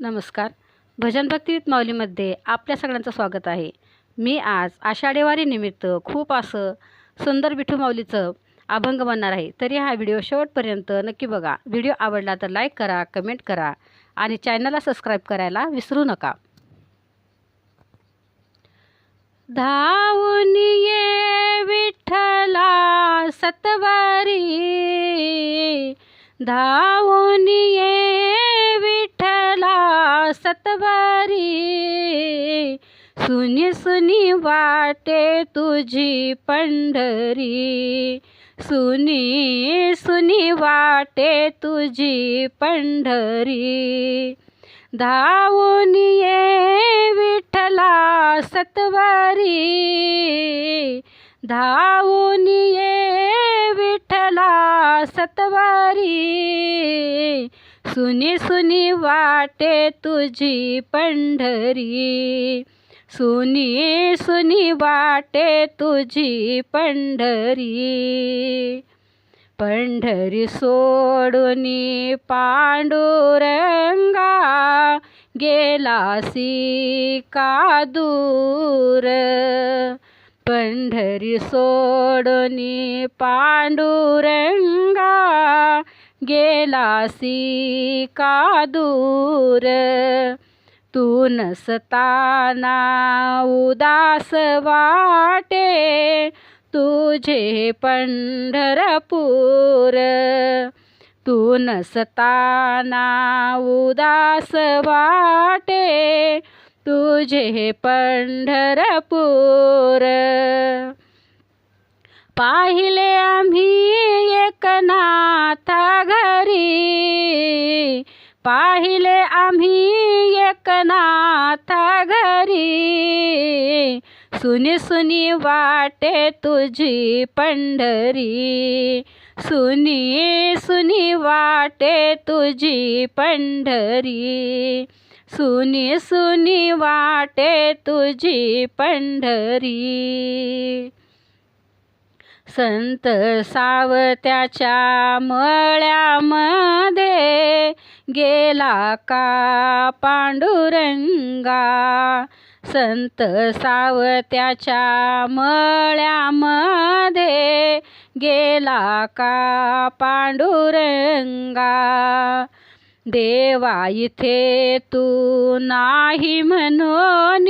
नमस्कार. भजन भक्तीत माऊलीमध्ये आपल्या सगळ्यांचं स्वागत आहे. मी आज आषाढीवारी निमित्त खूप असं सुंदर विठू माऊलीचं अभंग बनणार आहे. तरी हा व्हिडिओ शेवटपर्यंत नक्की बघा. व्हिडिओ आवडला तर लाईक करा कमेंट करा आणि चॅनलला सबस्क्राईब करायला विसरू नका. धावून ये विठ्ठला सतवारी. धावून ये सतवारी सुनी सुनी वाटे तुझी पंढरी सुनी सुनी वाटे तुझी पंढरी. धावून ये विठला सतवारी धावून ये विठला सतवारी. सुनी सुनी वाटे तुझी पंढरी. सुनी सुनी वाटे तुझी पंढरी. पंढरी सोडूनी पांडुरंगा गेलासी का दूर. पंढरी सोडूनी पांडुरंगा गेलासी का दूर. तू नसताना उदास वाटे. तुझे पंढरपूर. तू नसताना उदास वाटे. तुझे पंढरपूर. पाहिले आम्ही एकनाथा. नाथा पाहिले आम्ही एकनाथा घरी. सुनी सुनी वाटे तुझी पंढरी. सुनी सुनी वाटे तुझी पंढरी. सुनी सुनी वाटे तुझी पंढरी. संत सावत्याच्या मळ्यामध्ये गेला का पांडुरंगा? संत सावत्याच्या मळ्यामध्ये गेला का पांडुरंगा? देवा इथे तू नाही म्हणून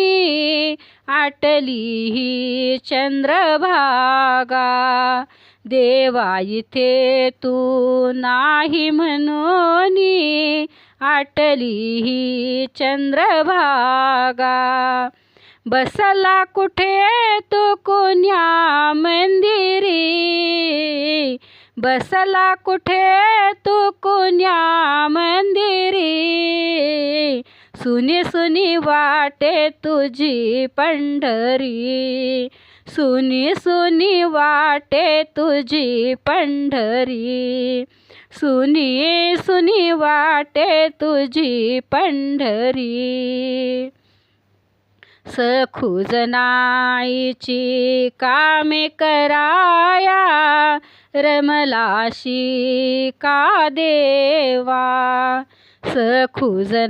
आटली ही चंद्रभागा. देवा इथे तू नाही म्हणून आटली ही चंद्रभागा. बसला कुठे तो कोण्या मंदिरी? बसला कुठे तू जुन्या मंदिरी. सुनी सुनी वाटे तुझी पंढरी. सुनी सुनी वाटे तुझी पंढरी. सुनी सुनी वाटे तुझी पंढरी. सखुजनाईची कामे कराया रमलाशी का देवा? सखुजनाईची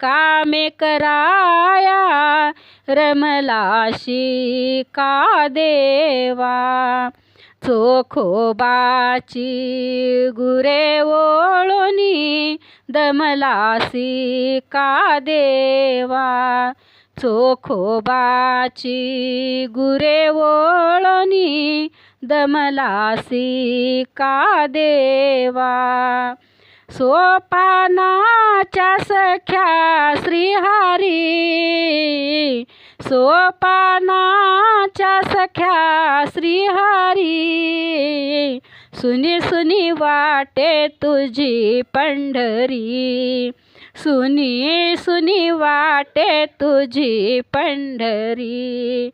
कामे कराया रमलाशी का देवा? चोखोबाची गुरे ओळोनी दमलासी का देवा? चोखोबाची गुरे ओळोनी दमलासी का देवा? सोपानाच्या सख्या श्रीहारी सोपानाच्या सख्या श्रीहारी सुनी सुनी वाटे तुझी पंढरी. सुनी सुनी वाटे तुझी पंढरी.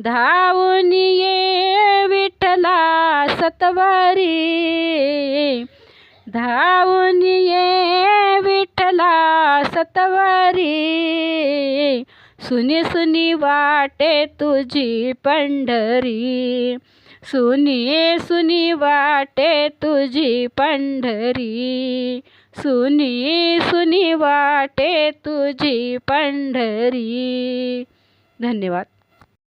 धावून ये विठला सतवारी. धावून ये विठला सतवारी. सुनी सुनी वाटे तुझी पंढरी. सुनी सुनी वाटे तुझी पंढरी. सुनी सुनी वाटे तुझी पंढरी. धन्यवाद.